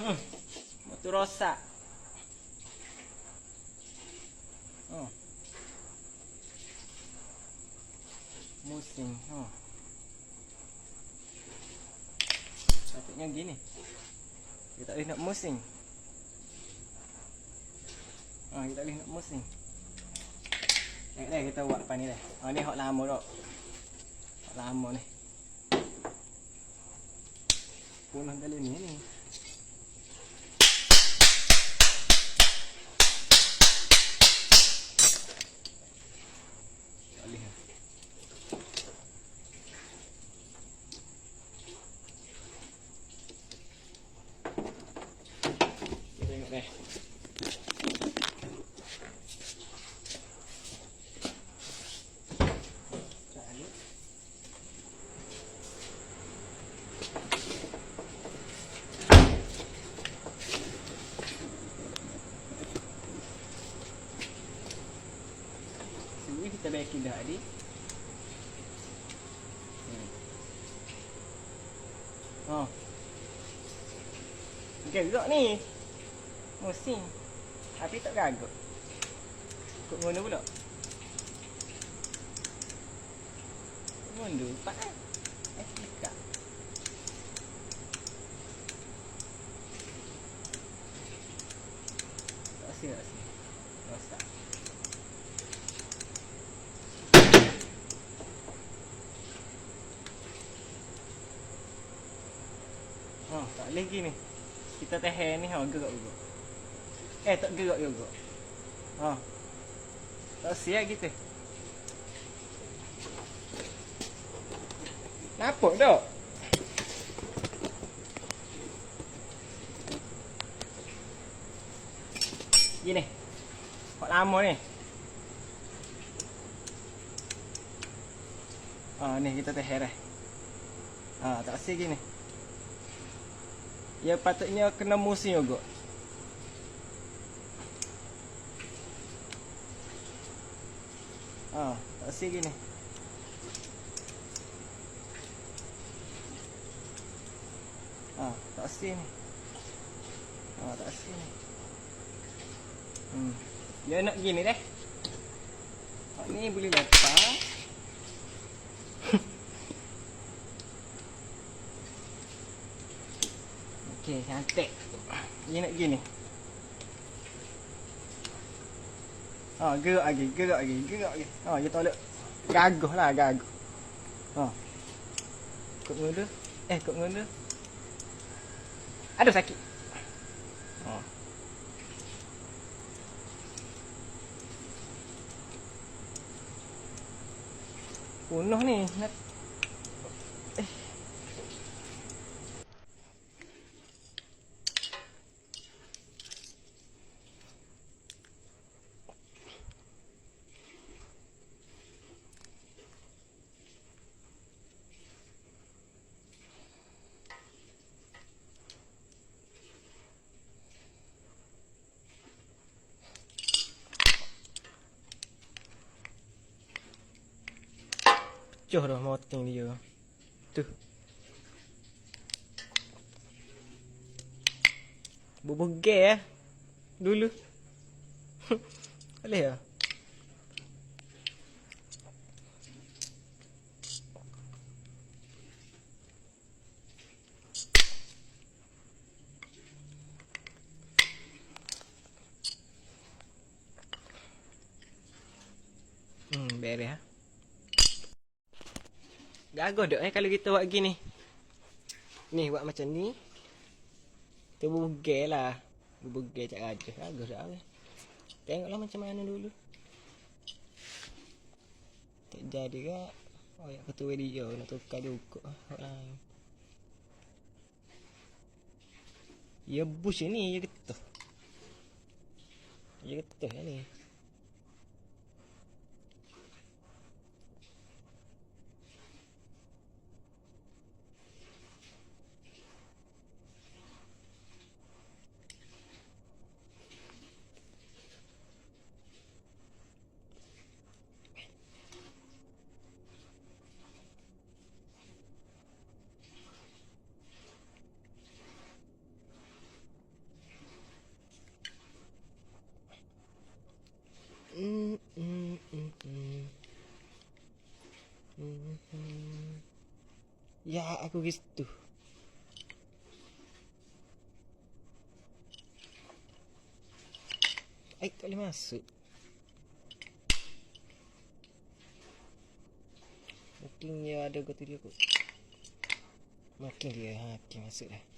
Motor rosak. Oh. Musim. Oh. Patutnya gini. Kita tak boleh nak musim. Ah, kita tak boleh nak musim. Tengok dah kita buat apa ni dah. Ah ni hok lama dah. Hok lama ni. Punah kali ni ni. Tak boleh lah. Sini kita dah adik. Hmm. Oh. Gerak ni. Musim. Tapi tak gagut. Kok ngono pula? Ngono pak. Eh, dekat. Tak rasa, tak. Oh, tak boleh gini. Kita tahan ni ha gerak juga. Eh, tak gerak juga. Ha. Tak siap kita. Nampak tak? Gini. Kok lama ni. Ah, ni kita tahan dah. Ah, tak asyik gini. Ya patutnya kena musim juga. Ah, tak asyik gini. Ah, tak asyik ni. Ah, tak asyik ni. Hmm. Dia nak gini deh. Ah, ni boleh lepas. Okey, cantik. Dia nak gini. Ha, gerak lagi, gerak lagi, gerak lagi. Ha, dia tolak. Gagah lah, gagah. Ha. Kok ngunda? Eh, kok ngunda? Aduh, sakit. Ha. Punuh ni. Nak pecah dah moting dia. Tu. Berbegel eh. Dulu. Boleh ya? Hmm, beres ha. Gagah dak eh kalau kita buat gini. Ni buat macam ni. Kita bugel lah. Bugel cak gajah. Gagah dak eh. Tengoklah macam mana dulu. Tak jadi ke? Oh ya ketua dia nak tukar juga. Hak lain. Ya bus ni ya getah. Ya getah ni. Aku gitu. Aik tak boleh masuk. Mungkin dia ada kata dia kot. Makin dia ha, okay, masuk dah.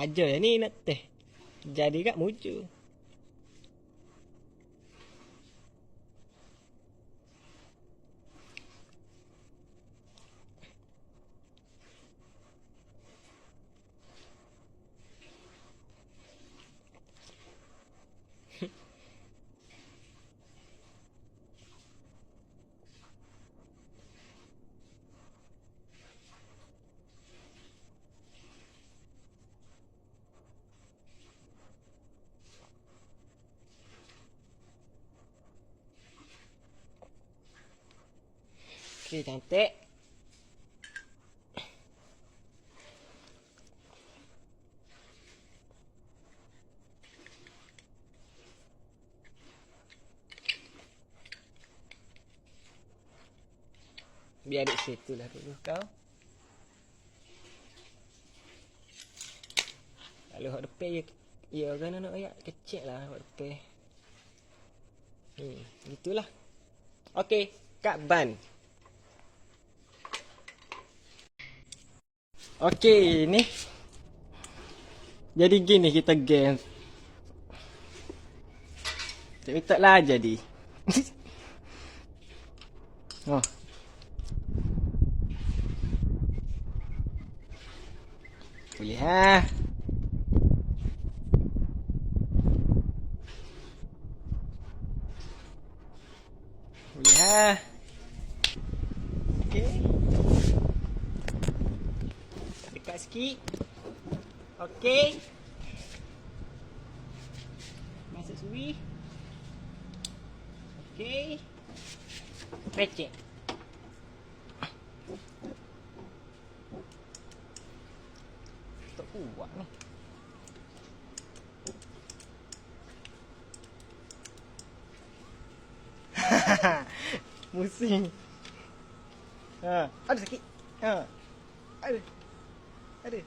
Saja je ni nak teh. Jadi kat mucu. Okey, cantik. Biar duduk situ lah dulu kau. Kalau hak depan ya, ya kan nak ayat kecil lah hak depan. Hmm, gitulah. Okey, Kak Ban. Okey, ni. Jadi gini kita game. Tak lah jadi. oh. Boleh ha. Boleh ha. Okey. Dekat sikit. Okey. Masuk suri. Okey. Pecek. Tak kuat ni. Musing. Ha, ada sakit. Ha. Ada. Ada.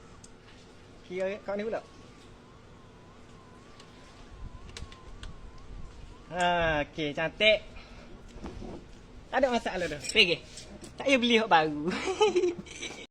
Kira kau ni pula. Ha, okey, cantik. Tak ada masalah dah. Pergi. Tak payah beli hak baru.